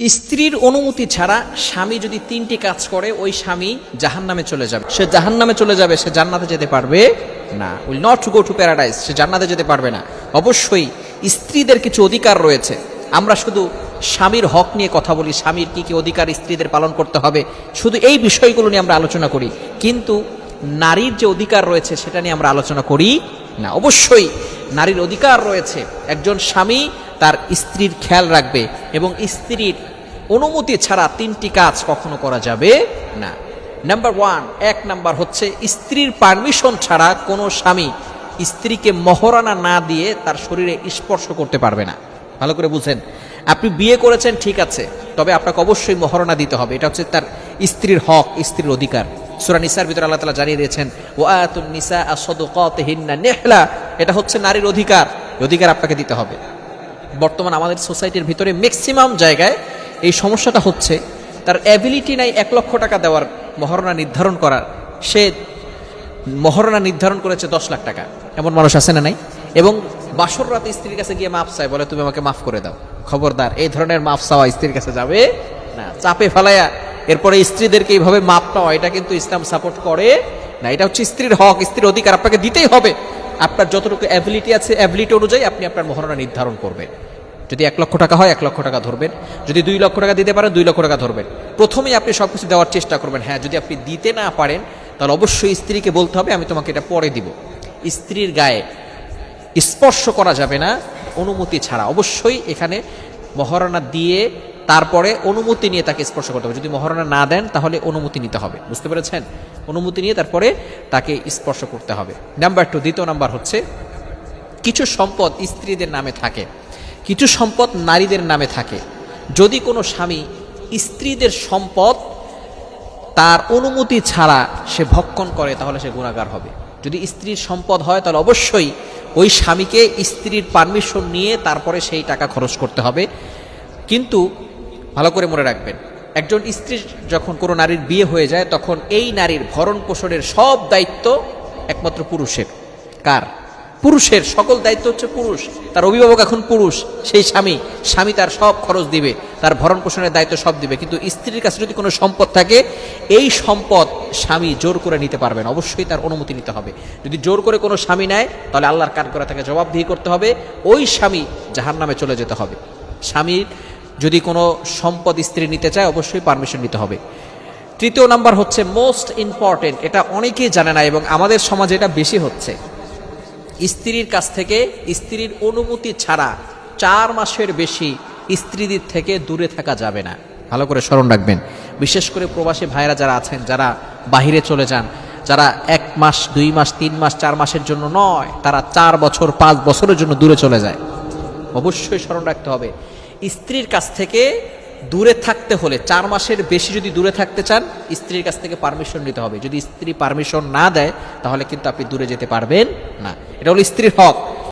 স্ত্রীর অনুমতি ছাড়া স্বামী যদি তিনটি কাজ করে, ওই স্বামী জাহান নামে চলে যাবে। সে জাহান নামে চলে যাবে, সে জান্নাতে যেতে পারবে না। Will not go to paradise, সে জান্নাতে যেতে পারবে না। অবশ্যই স্ত্রীদের কিছু অধিকার রয়েছে। আমরা শুধু স্বামীর হক নিয়ে কথা বলি, স্বামীর কি কি অধিকার স্ত্রীদের পালন করতে হবে, শুধু এই বিষয়গুলো নিয়ে আমরা আলোচনা করি। কিন্তু নারীর যে অধিকার রয়েছে, সেটা নিয়ে আমরা আলোচনা করি না। অবশ্যই নারীর অধিকার রয়েছে। একজন স্বামী তার স্ত্রীর খেয়াল রাখবে এবং স্ত্রীর অনুমতি ছাড়া তিনটি কাজ কখনো করা যাবে না। নাম্বার ওয়ান এক নাম্বার হচ্ছে স্ত্রীর পারমিশন ছাড়া কোনো স্বামী স্ত্রীকে মহরানা না দিয়ে তার শরীরে স্পর্শ করতে পারবে না। ভালো করে বুঝেন। আপনি বিয়ে করেছেন, ঠিক আছে, তবে আপনাকে অবশ্যই মহরণা দিতে হবে। এটা হচ্ছে তার স্ত্রীর হক, স্ত্রীর অধিকার। সুরা নিসার ভিতরে আল্লাহ তালা জানিয়ে দিয়েছেন ও আতুন নিসা আসদকাতহিন্না নেহলা। এটা হচ্ছে নারীর অধিকার। অধিকার আপনাকে দিতে হবে। বর্তমান আমাদের সোসাইটির ভিতরে ম্যাক্সিমাম জায়গায় এই সমস্যাটা হচ্ছে, তার অ্যাবিলিটি নাই এক লক্ষ টাকা দেওয়ার মহারণা নির্ধারণ করার। সে মহারণা নির্ধারণ করেছে দশ লাখ টাকা। এমন মানুষ আছে না নাই? এবং বাসর রাতে স্ত্রীর কাছে গিয়ে মাফ চায়, বলে, তুমি আমাকে মাফ করে দাও। খবরদার, এই ধরনের মাফ চাওয়া স্ত্রীর কাছে যাবে না। চাপে ফেলাইয়া এরপরে স্ত্রীদেরকে এইভাবে মাপ পাওয়া, এটা কিন্তু ইসলাম সাপোর্ট করে না। এটা হচ্ছে স্ত্রীর হক, স্ত্রীর অধিকার আপনাকে দিতেই হবে। আপনার যতটুকু অ্যাবিলিটি আছে অ্যাবিলিটি অনুযায়ী আপনি আপনার মহারণা নির্ধারণ করবেন। যদি এক লক্ষ টাকা হয়, এক লক্ষ টাকা ধরবেন। যদি দুই লক্ষ টাকা দিতে পারেন, দুই লক্ষ টাকা ধরবেন। প্রথমেই আপনি সব কিছু দেওয়ার চেষ্টা করবেন। হ্যাঁ যদি আপনি দিতে না পারেন, তাহলে অবশ্যই স্ত্রীকে বলতে হবে, আমি তোমাকে এটা পরে দিব। স্ত্রীর গায়ে স্পর্শ করা যাবে না, অনুমতি ছাড়া। অবশ্যই এখানে মহারণা দিয়ে তারপরে অনুমতি নিয়ে তাকে স্পর্শ করতে হবে। যদি মহারণা না দেন, তাহলে অনুমতি নিতে হবে। বুঝতে পেরেছেন? অনুমতি নিয়ে তারপরে তাকে স্পর্শ করতে হবে। নাম্বার টু দ্বিতীয় নাম্বার হচ্ছে, কিছু সম্পদ স্ত্রীদের নামে থাকে। কিছু সম্পদ নারীদের নামে থাকে। যদি কোনো স্বামী স্ত্রীদের সম্পদ তার অনুমতি ছাড়া সে ভক্ষণ করে, তাহলে সে গুণাগার হবে। যদি স্ত্রীর সম্পদ হয়, তাহলে অবশ্যই ওই স্বামীকে স্ত্রীর পারমিশন নিয়ে তারপরে সেই টাকা খরচ করতে হবে। কিন্তু ভালো করে মনে রাখবেন। একজন স্ত্রী যখন কোনো নারীর বিয়ে হয়ে যায়, তখন এই নারীর ভরণ পোষণের সব দায়িত্ব একমাত্র পুরুষের। কার? পুরুষের সকল দায়িত্ব হচ্ছে পুরুষ। তার অভিভাবক এখন পুরুষ, সেই স্বামী। স্বামী তার সব খরচ দিবে, তার ভরণ পোষণের দায়িত্ব সব দিবে। কিন্তু স্ত্রীর কাছে যদি কোনো সম্পদ থাকে, এই সম্পদ স্বামী জোর করে নিতে পারবেন অবশ্যই তার অনুমতি নিতে হবে। যদি জোর করে কোনো স্বামী নেয়, তাহলে আল্লাহর কাজ করে তাকে জবাবদিহি করতে হবে। ওই স্বামী জাহান নামে চলে যেতে হবে। স্বামীর যদি কোনো সম্পদ স্ত্রী নিতে চায়, অবশ্যই পারমিশন নিতে হবে। তৃতীয় নাম্বার হচ্ছে মোস্ট ইম্পর্টেন্ট এটা অনেকেই জানে না এবং আমাদের সমাজে এটা বেশি হচ্ছে। স্ত্রীর কাছ থেকে, স্ত্রীর অনুমতি ছাড়া চার মাসের বেশি স্ত্রীদের থেকে দূরে থাকা যাবে না। ভালো করে স্মরণ রাখবেন। বিশেষ করে প্রবাসী ভাইরা যারা আছেন, যারা বাহিরে চলে যান, যারা এক মাস, দুই মাস, তিন মাস, চার মাসের জন্য নয়, তারা চার বছর, পাঁচ বছরের জন্য দূরে চলে যায়। অবশ্যই স্মরণ রাখতে হবে। স্ত্রীর কাছ থেকে দূরে থাকতে হলে, চার মাসের বেশি যদি দূরে থাকতে চান, স্ত্রীর কাছ থেকে পারমিশন নিতে হবে। যদি স্ত্রী পারমিশন না দেয়, তাহলে কিন্তু আপনি দূরে যেতে পারবেন না। এটা হলো স্ত্রীর হক।